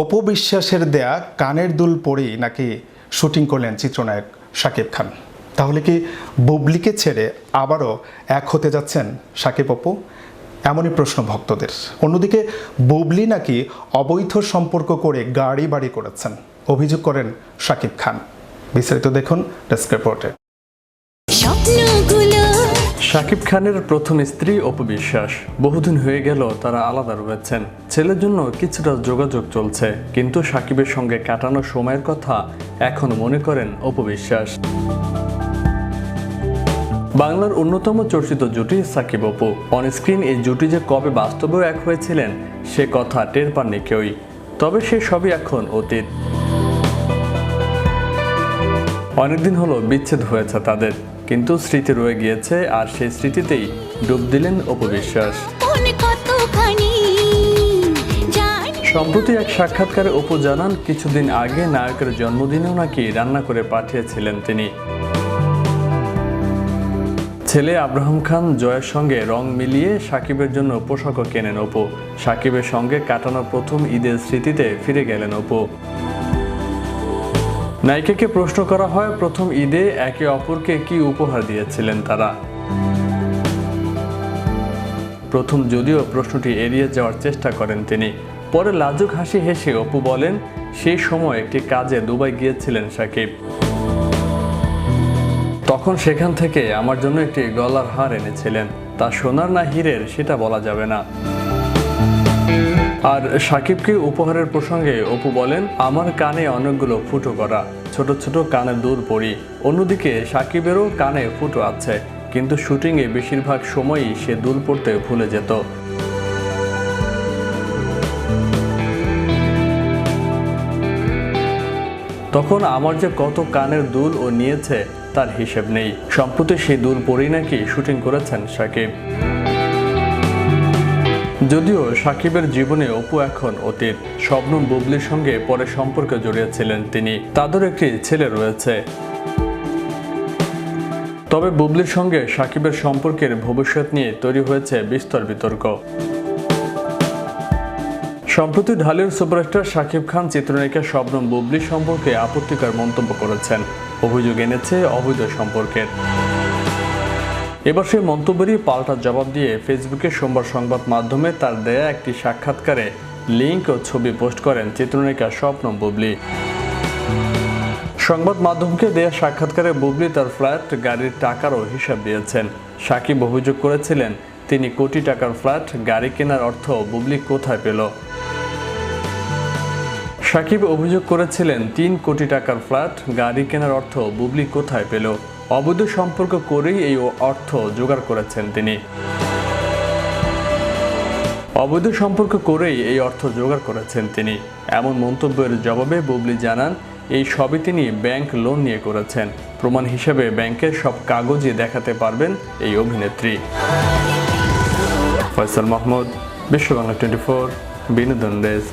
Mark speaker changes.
Speaker 1: অপু বিশ্বাসের দেয়া কানের দুল পরেই নাকি শুটিং করলেন চিত্রনায়ক শাকিব খান। তাহলে কি বুবলিকে ছেড়ে আবারও এক হতে যাচ্ছেন শাকিব অপু? এমনই প্রশ্ন ভক্তদের। অন্যদিকে বুবলি নাকি অবৈধ সম্পর্ক করে গাড়ি বাড়ি করেছেন। অভিযোগ করেন শাকিব খান। বিস্তারিত দেখুন ডেস্ক রিপোর্টে।
Speaker 2: শাকিব খানের প্রথম স্ত্রী অপু বিশ্বাস। বহুদিন হয়ে গেল তারা আলাদা রয়েছেন। ছেলের জন্য কিছুটা যোগাযোগ চলছে, কিন্তু সাকিবের সঙ্গে কাটানো সময়ের কথা এখন মনে করেন অপু বিশ্বাস। বাংলার অন্যতম চর্চিত জুটি সাকিব অপু। অনস্ক্রিন এই জুটি যে কবে বাস্তবেও এক হয়েছিলেন, সে কথা টের পাননি কেউই। তবে সে সবই এখন অতীত। অনেকদিন হলো বিচ্ছেদ হয়েছে তাদের। কিন্তু স্মৃতি রয়ে গিয়েছে আর সেই স্মৃতিতেই ডুব দিলেন অপবিশ্বাস সম্প্রতি এক সাক্ষাৎকারে অপু জানান কিছুদিন আগে নায়কের জন্মদিনেও নাকি রান্না করে পাঠিয়েছিলেন তিনি। ছেলে আব্রাহাম খান জয়ের সঙ্গে রং মিলিয়ে সাকিবের জন্য পোশাকও কেনেন অপু। সাকিবের সঙ্গে কাটানো প্রথম ঈদের স্মৃতিতে ফিরে গেলেন অপু। নায়িকাকে প্রশ্ন করা হয়, প্রথম ঈদে একে অপরকে কি উপহার দিয়েছিলেন তারা? প্রথম যদিও প্রশ্নটি এড়িয়ে যাওয়ার চেষ্টা করেন তিনি। পরে লাজুক হাসি হেসে অপু বলেন, সেই সময় একটি কাজে দুবাই গিয়েছিলেন সাকিব। তখন সেখান থেকে আমার জন্য একটি গলার হার এনেছিলেন। তা সোনার না হীরের সেটা বলা যাবে না। আর সাকিবকে উপহারের প্রসঙ্গে অপু বলেন, আমার কানে অনেকগুলো ফুটো করা। ছোট ছোট কানে দূর পড়ি অন্যদিকে সাকিবেরও কানে ফুটো আছে। কিন্তু শুটিংয়ে বেশিরভাগ সময়ই সে দূর পড়তে ভুলে যেত। তখন আমার যে কত কানের দুল ও নিয়েছে, তার হিসেব নেই। সম্প্রতি সেই দুল পরেই নাকি শুটিং করেছেন সাকিব। যদিও সাকিবের জীবনে অপু এখন অতীত, শবনম বুবলির সঙ্গে পরে সম্পর্কে জড়িয়েছিলেন তিনি। তাদের একটি ছেলে রয়েছে। তবে বুবলির সঙ্গে সাকিবের সম্পর্কের ভবিষ্যৎ নিয়ে তৈরি হয়েছে বিস্তর বিতর্ক। সম্প্রতি ঢালিউড সুপারস্টার শাকিব খান চিত্রনায়িকা শবনম বুবলি সম্পর্কে আপত্তিকর মন্তব্য করেছেন। অভিযোগ এনেছে অবৈধ সম্পর্কের। এবার সেই মন্তব্যেরই পাল্টা জবাব দিয়ে ফেসবুকে সোমবার সংবাদ মাধ্যমে তার দেয়া একটি সাক্ষাৎকারে লিঙ্ক ও ছবি পোস্ট করেন চিত্রনায়িকা স্বপ্ন বুবলি। সংবাদ মাধ্যমকে দেয়া সাক্ষাৎকারে বুবলি তার ফ্ল্যাট, গাড়ির টাকারও হিসাব দিয়েছেন। সাকিব অভিযোগ করেছিলেন, তিনি কোটি টাকার ফ্ল্যাট, গাড়ি কেনার অর্থ বুবলি কোথায় পেল? সাকিব অভিযোগ করেছিলেন, তিন কোটি টাকার ফ্ল্যাট, গাড়ি কেনার অর্থ বুবলি কোথায় পেল? অবৈধ সম্পর্ক করেই এই অর্থ জোগাড় করেছেন তিনি। অবৈধ সম্পর্ক করেই এই অর্থ জোগাড় করেছেন তিনি। এমন মন্তব্যের জবাবে বুবলি জানান, এই সবই তিনি ব্যাংক লোন নিয়ে করেছেন। প্রমাণ হিসেবে ব্যাংকের সব কাগজই দেখাতে পারবেন এই অভিনেত্রী। ফয়সাল মাহমুদ বিশ্ব বাংলা টোয়েন্টি ফোর, বিনোদন ডেস্ক।